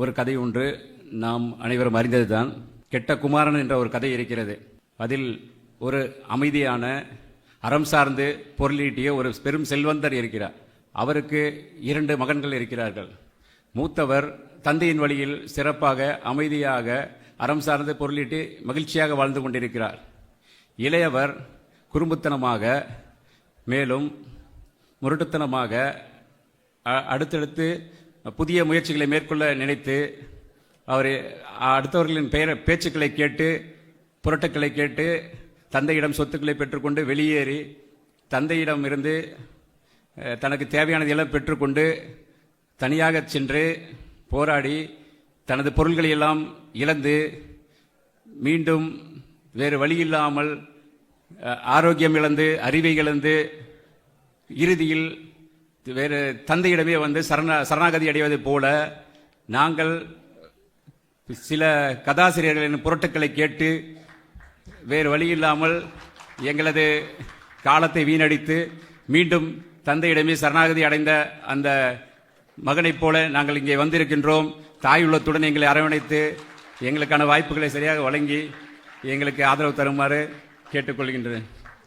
ஒரு கதை ஒன்று நாம் அனைவரும் அறிந்ததுதான். கெட்ட குமாரன் என்ற ஒரு கதை இருக்கிறது. அதில் ஒரு அமைதியான அறம் சார்ந்து பொருளீட்டிய ஒரு பெரும் செல்வந்தர் இருக்கிறார். அவருக்கு இரண்டு மகன்கள் இருக்கிறார்கள். மூத்தவர் தந்தையின் வழியில் சிறப்பாக அமைதியாக அறம் சார்ந்து பொருளீட்டி மகிழ்ச்சியாக வாழ்ந்து கொண்டிருக்கிறார். இளையவர் குறும்புத்தனமாக மேலும் முரட்டுத்தனமாக அடுத்தடுத்து புதிய முயற்சிகளை மேற்கொள்ள நினைத்து அவர் அடுத்தவர்களின் பெயர் பேச்சுக்களை கேட்டு புரட்டுக்களை கேட்டு தந்தையிடம் சொத்துக்களை பெற்றுக்கொண்டு வெளியேறி தந்தையிடம் இருந்து தனக்கு தேவையானதை எல்லாம் பெற்றுக்கொண்டு தனியாக சென்று போராடி தனது பொருள்களை எல்லாம் இழந்து மீண்டும் வேறு வழி இல்லாமல் ஆரோக்கியம் இழந்து அறிவை இழந்து இறுதியில் வேறு தந்தையிடமே வந்து சரண சரணாகதி அடைவது போல நாங்கள் சில கதாசிரியர்களின் புரட்டுக்களை கேட்டு வேறு வழி இல்லாமல் எங்களது காலத்தை வீணடித்து மீண்டும் தந்தையிடமே சரணாகதி அடைந்த அந்த மகனைப் போல நாங்கள் இங்கே வந்திருக்கின்றோம். தாய் உள்ளத்துடன் எங்களை அரவணைத்து எங்களுக்கான வாய்ப்புகளை சரியாக வழங்கி எங்களுக்கு ஆதரவு தருமாறு கேட்டுக்கொள்கின்றேன்.